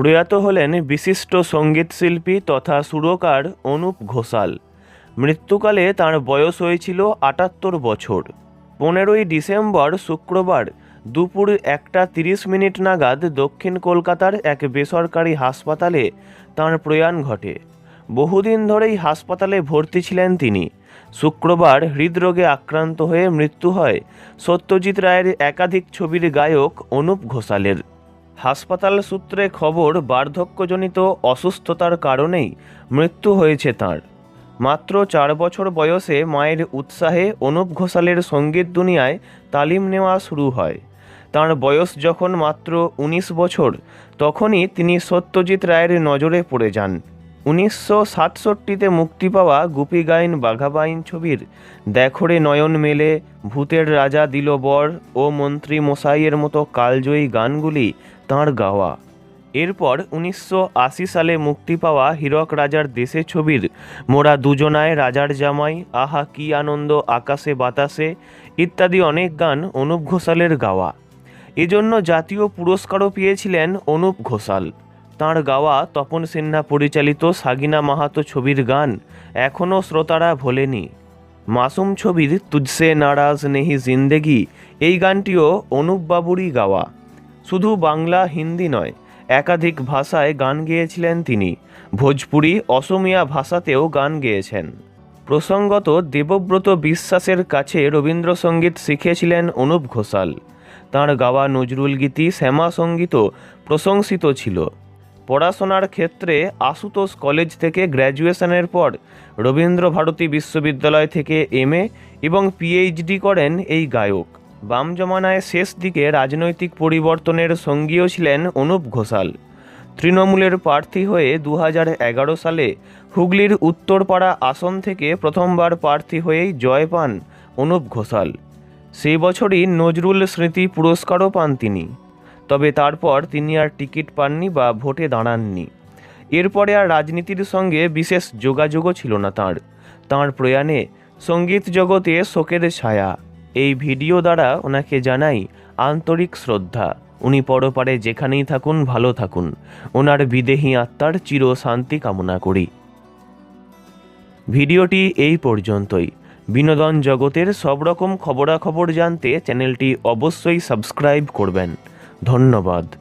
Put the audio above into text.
প্রয়াত হলেন বিশিষ্ট সঙ্গীতশিল্পী তথা সুরকার অনুপ ঘোষাল। মৃত্যুকালে তার বয়স হয়েছিল আটাত্তর বছর। পনেরোই ডিসেম্বর শুক্রবার দুপুর একটা তিরিশ মিনিট নাগাদ দক্ষিণ কলকাতার এক বেসরকারি হাসপাতালে তাঁর প্রয়াণ ঘটে। বহুদিন ধরেই হাসপাতালে ভর্তি ছিলেন তিনি। শুক্রবার হৃদরোগে আক্রান্ত হয়ে মৃত্যু হয় সত্যজিৎ রায়ের একাধিক ছবির গায়ক অনুপ ঘোষালের। হাসপাতাল সূত্রে খবর, বার্ধক্যজনিত অসুস্থতার কারণেই মৃত্যু হয়েছে তার। মাত্র চার বছর বয়সে মায়ের উৎসাহে অনুপ ঘোষালের সংগীত দুনিয়ায় তালিম নেওয়া শুরু হয়। তার বয়স যখন মাত্র উনিশ বছর, তখনই তিনি সত্যজিৎ রায়ের নজরে পড়ে যান। উনিশশো সাতষট্টিতে মুক্তি পাওয়া গুপি গাইন বাঘাবাইন ছবির দেখরে নয়ন মেলে, ভূতের রাজা দিল বর ও মন্ত্রী মশাইয়ের মতো কালজয়ী গানগুলি তাঁর গাওয়া। এরপর উনিশশো আশি সালে মুক্তি পাওয়া হীরক রাজার দেশে ছবির মোরা দুজনায় রাজার জামাই, আহা কি আনন্দ, আকাশে বাতাসে, ইত্যাদি অনেক গান অনুপ ঘোষালের গাওয়া। এজন্য জাতীয় পুরস্কারও পেয়েছিলেন অনুপ ঘোষাল। তাঁর গাওয়া তপন সিনহা পরিচালিত সাগিনা মাহাতো ছবির গান এখনও শ্রোতারা ভোলেনি। মাসুম ছবির তুজসে নারাজ নেহি জিন্দেগি, এই গানটিও অনুপ বাবুরই গাওয়া। শুধু বাংলা, হিন্দি নয়, একাধিক ভাষায় গান গেয়েছিলেন তিনি। ভোজপুরি, অসমিয়া ভাষাতেও গান গেয়েছেন। প্রসঙ্গত দেবব্রত বিশ্বাসের কাছে রবীন্দ্রসঙ্গীত শিখেছিলেন অনুপ ঘোষাল। তাঁর গাওয়া নজরুল গীতি শ্যামা সঙ্গীতও প্রশংসিত ছিল। পড়াশোনার ক্ষেত্রে আশুতোষ কলেজ থেকে গ্র্যাজুয়েশনের পর রবীন্দ্র ভারতী বিশ্ববিদ্যালয় থেকে এমএ এবং পিএইচডি করেন এই গায়ক। বাম জমানায় শেষ দিকে রাজনৈতিক পরিবর্তনের সঙ্গীও ছিলেন অনুপ ঘোষাল। তৃণমূলের প্রার্থী হয়ে দু সালে হুগলির উত্তরপাড়া আসন থেকে প্রথমবার প্রার্থী হয়েই জয় পান অনুপ ঘোষাল। সেই বছরই নজরুল স্মৃতি পুরস্কারও পান তিনি। তবে তারপর তিনি আর টিকিট পাননি বা ভোটে দাঁড়াননি। এরপরে আর রাজনীতির সঙ্গে বিশেষ যোগাযোগও ছিল না তাঁর। তাঁর প্রয়াণে সংগীত জগতে শোকের ছায়া। এই ভিডিও দ্বারা ওনাকে জানাই আন্তরিক শ্রদ্ধা। উনি পরপারে যেখানেই থাকুন, ভালো থাকুন। ওনার বিদেহী আত্মার চির শান্তি কামনা করি। ভিডিওটি এই পর্যন্তই। বিনোদন জগতের সব রকম খবরাখবর জানতে চ্যানেলটি অবশ্যই সাবস্ক্রাইব করবেন। ধন্যবাদ।